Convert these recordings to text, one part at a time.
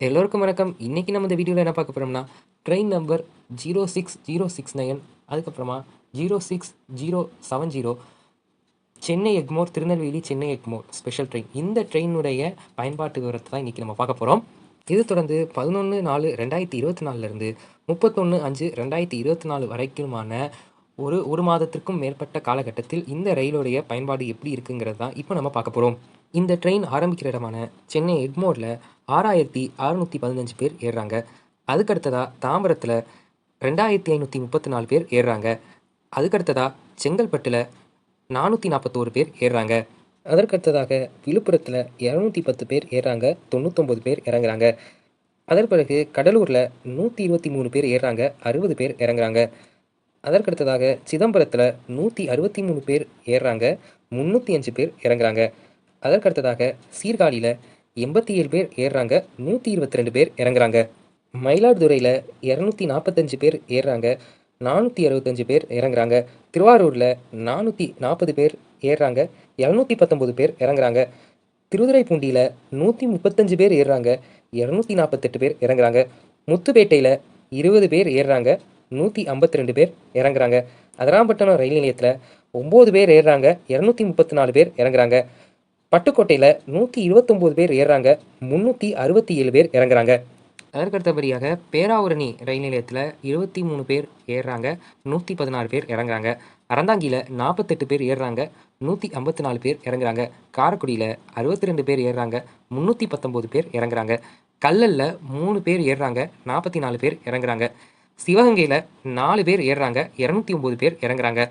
எல்லோருக்கும் வணக்கம். இன்றைக்கி நம்ம இந்த வீடியோவில் என்ன பார்க்க போகிறோம்னா train number zero six zero six nine அதுக்கப்புறமா zero six zero seven zero Chennai Egmore Tirunelveli Chennai Egmore special train இந்த ட்ரெயினுடைய பயன்பாட்டு விவரத்தை தான் இன்றைக்கி நம்ம பார்க்க போகிறோம் இது தொடர்ந்து பதினொன்று நாலு ரெண்டாயிரத்தி இருபத்தி நாலுலேருந்து முப்பத்தொன்று அஞ்சு ரெண்டாயிரத்தி இருபத்தி நாலு வரைக்குமான ஒரு ஒரு மாதத்திற்கும் மேற்பட்ட காலகட்டத்தில் இந்த ரயிலுடைய பயன்பாடு எப்படி இருக்குங்கிறது தான் இப்போ நம்ம பார்க்க போகிறோம் இந்த ட்ரெயின் ஆரம்பிக்கிற இடமான சென்னை எக்மோரில் ஆறாயிரத்தி அறுநூற்றி பதினஞ்சு பேர் ஏறுறாங்க. அதுக்கடுத்ததாக தாம்பரத்தில் ரெண்டாயிரத்தி ஐநூற்றி முப்பத்தி நாலு பேர் ஏறுறாங்க. அதுக்கடுத்ததாக செங்கல்பட்டில் நானூற்றி நாற்பத்தோரு பேர் ஏறுறாங்க. அதற்கடுத்ததாக விழுப்புரத்தில் இரநூத்தி பத்து பேர் ஏறுறாங்க. தொண்ணூத்தொம்பது பேர் இறங்குறாங்க. அதன் பிறகு கடலூரில் நூற்றி இருபத்தி மூணு பேர் ஏறுறாங்க. அறுபது பேர் இறங்குறாங்க. அதற்கடுத்ததாக சிதம்பரத்தில் நூற்றி அறுபத்தி மூணு பேர் ஏறுறாங்க. முந்நூற்றி அஞ்சு பேர் இறங்குறாங்க. அதற்கடுத்ததாக சீர்காழியில் எண்பத்தி ஏழு பேர் ஏறுறாங்க நூற்றி இருபத்தி ரெண்டு பேர் இறங்குறாங்க. மயிலாடுதுறையில் இரநூத்தி நாற்பத்தஞ்சு பேர் ஏறுறாங்க நானூற்றி அறுபத்தஞ்சு பேர் இறங்குறாங்க. திருவாரூரில் நானூற்றி நாற்பது பேர் ஏறுறாங்க இரநூத்தி பத்தொம்போது பேர் இறங்குறாங்க. திருதுரைப்பூண்டியில் நூற்றி முப்பத்தஞ்சு பேர் ஏறுறாங்க இரநூத்தி நாற்பத்தெட்டு பேர் இறங்குறாங்க. முத்துப்பேட்டையில் இருபது பேர் ஏறுறாங்க நூற்றி ஐம்பத்தி ரெண்டு பேர் இறங்குறாங்க. அதராம்பட்டினம் ரயில் நிலையத்தில் ஒம்பது பேர் ஏறுறாங்க இரநூத்தி முப்பத்தி நாலு பேர் இறங்குறாங்க. பட்டுக்கோட்டையில் நூற்றி இருபத்தொம்போது பேர் ஏறுறாங்க. முந்நூற்றி அறுபத்தி ஏழு பேர் இறங்குறாங்க. அதற்கடுத்தபடியாக பேராவூரணி ரயில் நிலையத்தில் இருபத்தி மூணு பேர் ஏறுறாங்க. நூற்றி பதினாறு பேர் இறங்குறாங்க. அறந்தாங்கியில் நாற்பத்தெட்டு பேர் ஏறுறாங்க. நூற்றி ஐம்பத்தி நாலு பேர் இறங்குறாங்க. காரைக்குடியில் அறுபத்தி ரெண்டு பேர் ஏறுறாங்க. முந்நூற்றி பத்தொம்போது பேர் இறங்குறாங்க. கல்லலில் மூணு பேர் ஏறுறாங்க. நாற்பத்தி நாலு பேர் இறங்குறாங்க. சிவகங்கையில் நாலு பேர் ஏறுறாங்க. இரநூத்தி ஒம்பது பேர் இறங்குறாங்க.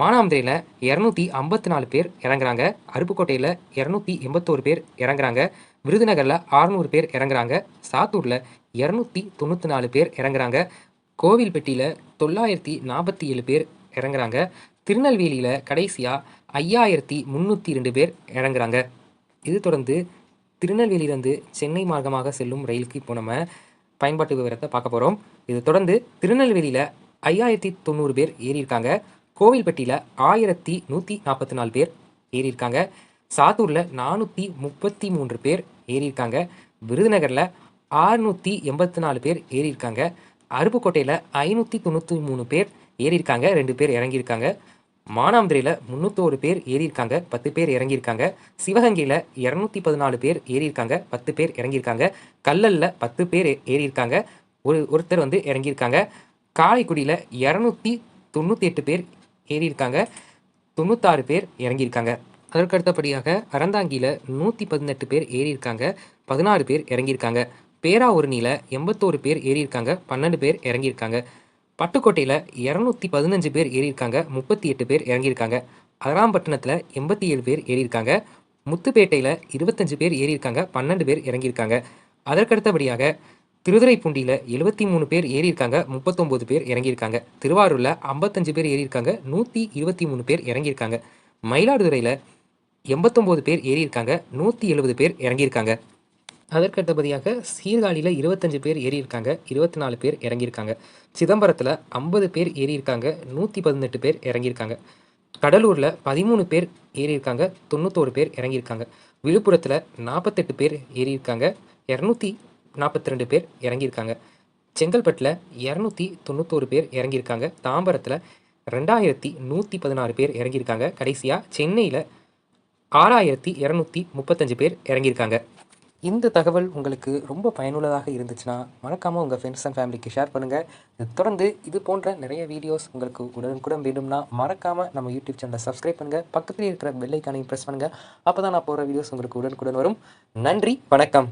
மானாமதுரையில் இரநூத்தி ஐம்பத்தி நாலு பேர் இறங்குறாங்க. அருப்புக்கோட்டையில் இரநூத்தி எண்பத்தோரு பேர் இறங்குறாங்க. விருதுநகரில் அறநூறு பேர் இறங்குறாங்க. சாத்தூரில் இரநூத்தி தொண்ணூற்றி நாலு பேர் இறங்குறாங்க. கோவில்பட்டியில் தொள்ளாயிரத்தி நாற்பத்தி ஏழு பேர் இறங்குறாங்க. திருநெல்வேலியில் கடைசியாக ஐயாயிரத்தி முந்நூற்றி ரெண்டு பேர் இறங்குறாங்க. இது தொடர்ந்து திருநெல்வேலியிலேருந்து சென்னை மார்க்கமாக செல்லும் ரயிலுக்கு இப்போ நம்ம பயன்பாட்டு விவரத்தை பார்க்க போகிறோம் இது தொடர்ந்து திருநெல்வேலியில் ஐயாயிரத்தி தொண்ணூறு பேர் ஏறியிருக்காங்க. கோவில்பட்டியில் ஆயிரத்தி நூற்றி நாற்பத்தி நாலு பேர் ஏறியிருக்காங்க. சாத்தூரில் நானூற்றி முப்பத்தி மூன்று பேர் ஏறியிருக்காங்க. விருதுநகரில் ஆறுநூற்றி எண்பத்தி நாலு பேர் ஏறியிருக்காங்க. அருப்புக்கோட்டையில் ஐநூற்றி தொண்ணூற்றி மூணு பேர் ஏறியிருக்காங்க. ரெண்டு பேர் இறங்கியிருக்காங்க. மானாமதுரையில் முந்நூற்றோரு பேர் ஏறியிருக்காங்க. பத்து பேர் இறங்கியிருக்காங்க. சிவகங்கையில் இரநூத்தி பதினாலு பேர் ஏறியிருக்காங்க. பத்து பேர் இறங்கியிருக்காங்க. கல்லல்ல பத்து பேர் ஏறியிருக்காங்க. ஒரு ஒருத்தர் வந்து இறங்கியிருக்காங்க. காரைக்குடியில் இரநூத்தி தொண்ணூற்றி எட்டு பேர் ஏறியிருக்காங்க. தொண்ணூத்தாறு பேர் இறங்கியிருக்காங்க. அதற்கடுத்தபடியாக அறந்தாங்கியில் நூற்றி பதினெட்டு பேர் ஏறியிருக்காங்க. பதினாறு பேர் இறங்கியிருக்காங்க. பேராவூரணியில் எண்பத்தோரு பேர் ஏறியிருக்காங்க. பன்னெண்டு பேர் இறங்கியிருக்காங்க. பட்டுக்கோட்டையில் இரநூத்தி பதினஞ்சு பேர் ஏறியிருக்காங்க. முப்பத்தி எட்டு பேர் இறங்கியிருக்காங்க. அதராம்பட்டினத்தில் எண்பத்தி ஏழு பேர் ஏறியிருக்காங்க. முத்துப்பேட்டையில் இருபத்தஞ்சு பேர் ஏறியிருக்காங்க. பன்னெண்டு பேர் இறங்கியிருக்காங்க. அதற்கடுத்தபடியாக திருதுறைப்பூண்டியில் எழுபத்தி மூணு பேர் ஏறியிருக்காங்க முப்பத்தொம்போது பேர் இறங்கியிருக்காங்க. திருவாரூரில் ஐம்பத்தஞ்சு பேர் ஏறியிருக்காங்க நூற்றி இருபத்தி மூணு பேர் இறங்கியிருக்காங்க. மயிலாடுதுறையில் எண்பத்தொம்போது பேர் ஏறியிருக்காங்க நூற்றி எழுபது பேர் இறங்கியிருக்காங்க. அதற்கடுத்தபடியாக சீர்காழியில் இருபத்தஞ்சு பேர் ஏறியிருக்காங்க இருபத்தி நாலு பேர் இறங்கியிருக்காங்க. சிதம்பரத்தில் ஐம்பது பேர் ஏறியிருக்காங்க நூற்றி பதினெட்டு பேர் இறங்கியிருக்காங்க. கடலூரில் பதிமூணு பேர் ஏறியிருக்காங்க தொண்ணூத்தோரு பேர் இறங்கியிருக்காங்க. விழுப்புரத்தில் நாற்பத்தெட்டு பேர் ஏறியிருக்காங்க இரநூத்தி நாற்பத்தி ரெண்டு பேர் இறங்கியிருக்காங்க. செங்கல்பட்டில் இரநூத்தி தொண்ணூத்தோரு பேர் இறங்கியிருக்காங்க. தாம்பரத்தில் ரெண்டாயிரத்தி நூற்றி பதினாறு பேர் இறங்கியிருக்காங்க. கடைசியாக சென்னையில் ஆறாயிரத்தி இரநூத்தி முப்பத்தஞ்சு பேர் இறங்கியிருக்காங்க. இந்த தகவல் உங்களுக்கு ரொம்ப பயனுள்ளதாக இருந்துச்சுன்னா மறக்காமல் உங்கள் ஃப்ரெண்ட்ஸ் அண்ட் ஃபேமிலிக்கு ஷேர் பண்ணுங்கள் இது தொடர்ந்து இது போன்ற நிறைய வீடியோஸ் உங்களுக்கு உடனுக்குடன் வேண்டும்னா மறக்காமல் நம்ம யூடியூப் சேனலை சப்ஸ்கிரைப் பண்ணுங்கள் பக்கத்தில் இருக்கிற பெல்லைக்கானையும் ப்ரெஸ் பண்ணுங்கள் அப்போ தான் நான் போகிற வீடியோஸ் உங்களுக்கு உடனுக்குடன் வரும். நன்றி வணக்கம்.